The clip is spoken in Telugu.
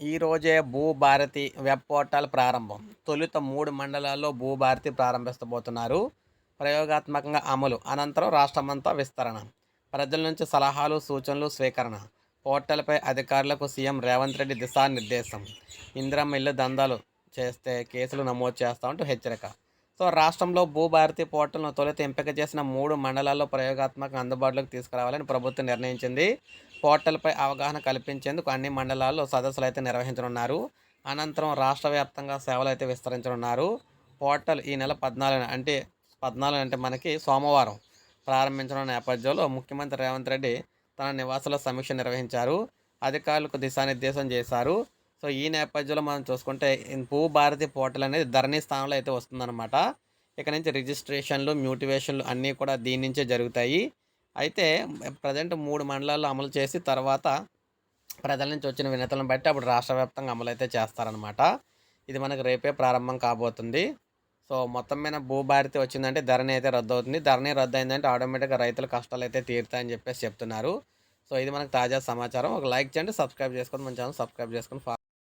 ఈరోజే భూభారతి వెబ్ పోర్టల్ ప్రారంభం. తొలుత మూడు మండలాల్లో భూభారతి ప్రారంభిస్తబోతున్నారు. ప్రయోగాత్మకంగా అమలు అనంతరం రాష్ట్రమంతా విస్తరణ. ప్రజల నుంచి సలహాలు సూచనలు స్వీకరణ. పోర్టల్పై అధికారులకు సీఎం రేవంత్ రెడ్డి దిశానిర్దేశం. ఇందిరమ్మ ఇల్లు దందాలు చేస్తే కేసులు నమోదు చేస్తామంటూ హెచ్చరిక. సో రాష్ట్రంలో భూభారతి పోర్టల్ను తొలుత ఎంపిక చేసిన మూడు మండలాల్లో ప్రయోగాత్మకంగా అందుబాటులోకి తీసుకురావాలని ప్రభుత్వం నిర్ణయించింది. పోర్టల్పై అవగాహన కల్పించేందుకు అన్ని మండలాల్లో సదస్సులు అయితే నిర్వహించనున్నారు. అనంతరం రాష్ట్ర వ్యాప్తంగా సేవలు అయితే విస్తరించనున్నారు. పోర్టల్ ఈ నెల పద్నాలుగు అంటే పద్నాలుగు అంటే మనకి సోమవారం ప్రారంభించనున్న నేపథ్యంలో ముఖ్యమంత్రి రేవంత్ రెడ్డి తన నివాసంలో సమీక్ష నిర్వహించారు. అధికారులకు దిశానిర్దేశం చేశారు. సో ఈ నేపథ్యంలో మనం చూసుకుంటే భూ భారతి పోర్టల్ అనేది ధరణి స్థానంలో అయితే వస్తుందన్నమాట. ఇక నుంచి రిజిస్ట్రేషన్లు మ్యూటివేషన్లు అన్నీ కూడా దీని నుంచే జరుగుతాయి. అయితే ప్రజెంట్ మూడు మండలాల్లో అమలు చేసి తర్వాత ప్రజల నుంచి వచ్చిన వినతులను బట్టి అప్పుడు రాష్ట్ర వ్యాప్తంగా అమలు అయితే చేస్తారనమాట ఇది మనకు రేపే ప్రారంభం కాబోతుంది. సో మొత్తం మీద భూభారతి వచ్చిందంటే ధరణి అయితే రద్దు అవుతుంది ధరణి రద్దు అయిందంటే ఆటోమేటిక్గా రైతుల కష్టాలు అయితే తీరుతాయని చెప్పేసి చెప్తున్నారు. సో ఇది మనకు తాజా సమాచారం. ఒక లైక్ చేయండి సబ్స్క్రైబ్ చేసుకొని మన ఛానల్ సబ్స్క్రైబ్ చేసుకొని